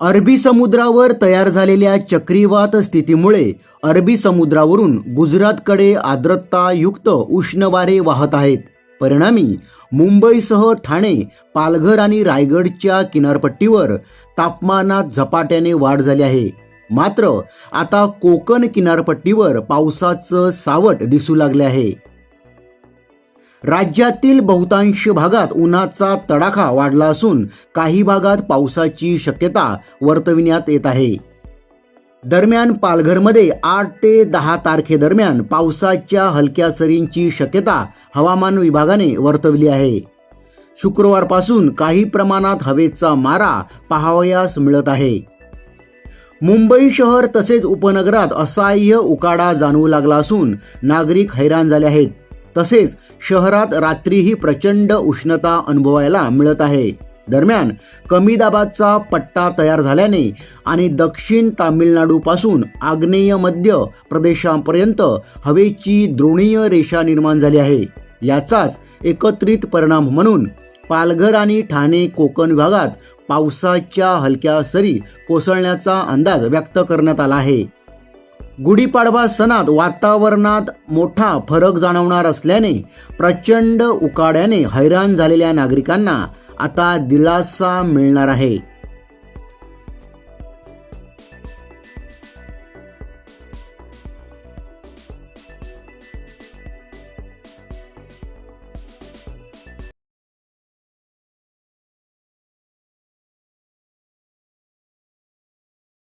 अरबी समुद्रावर तयार झालेल्या चक्रीवात स्थितीमुळे अरबी समुद्रावरून गुजरातकडे आर्द्रतायुक्त उष्ण वारे वाहत आहेत. परिणामी मुंबईसह ठाणे पालघर आणि रायगडच्या किनारपट्टीवर तापमानात झपाट्याने वाढ झाली आहे. मात्र आता कोकण किनारपट्टीवर पावसाचं सावट दिसू लागले आहे. राज्यातील बहुतांश भागात उन्हाचा तडाखा वाढला असून काही भागात पावसाची शक्यता वर्तविण्यात येत आहे. दरम्यान पालघरमध्ये आठ ते दहा तारखेदरम्यान पावसाच्या हलक्या सरींची शक्यता हवामान विभागाने वर्तवली आहे. शुक्रवारपासून काही प्रमाणात हवेचा मारा पाहावयास मिळत आहे. मुंबई शहर तसेच उपनगरात असह्य उकाडा जाणवू लागला असून नागरिक हैराण झाले आहेत. तसेच शहरात रात्रीही प्रचंड उष्णता अनुभवायला मिळत आहे. दरम्यान कमी दाबाचा पट्टा तयार झाल्याने आणि दक्षिण तामिळनाडूपासून आग्नेय मध्य प्रदेशापर्यंत हवेची द्रोणीय रेषा निर्माण झाली आहे. याचाच एकत्रित परिणाम म्हणून पालघर आणि ठाणे कोकण विभागात पावसाच्या हलक्या सरी कोसळण्याचा अंदाज व्यक्त करण्यात आला आहे. गुढीपाडवा सणात वातावरणात मोठा फरक जाणवणार असल्याने प्रचंड उकाड्याने हैराण झालेल्या नागरिकांना आता दिलासा मिळणार आहे.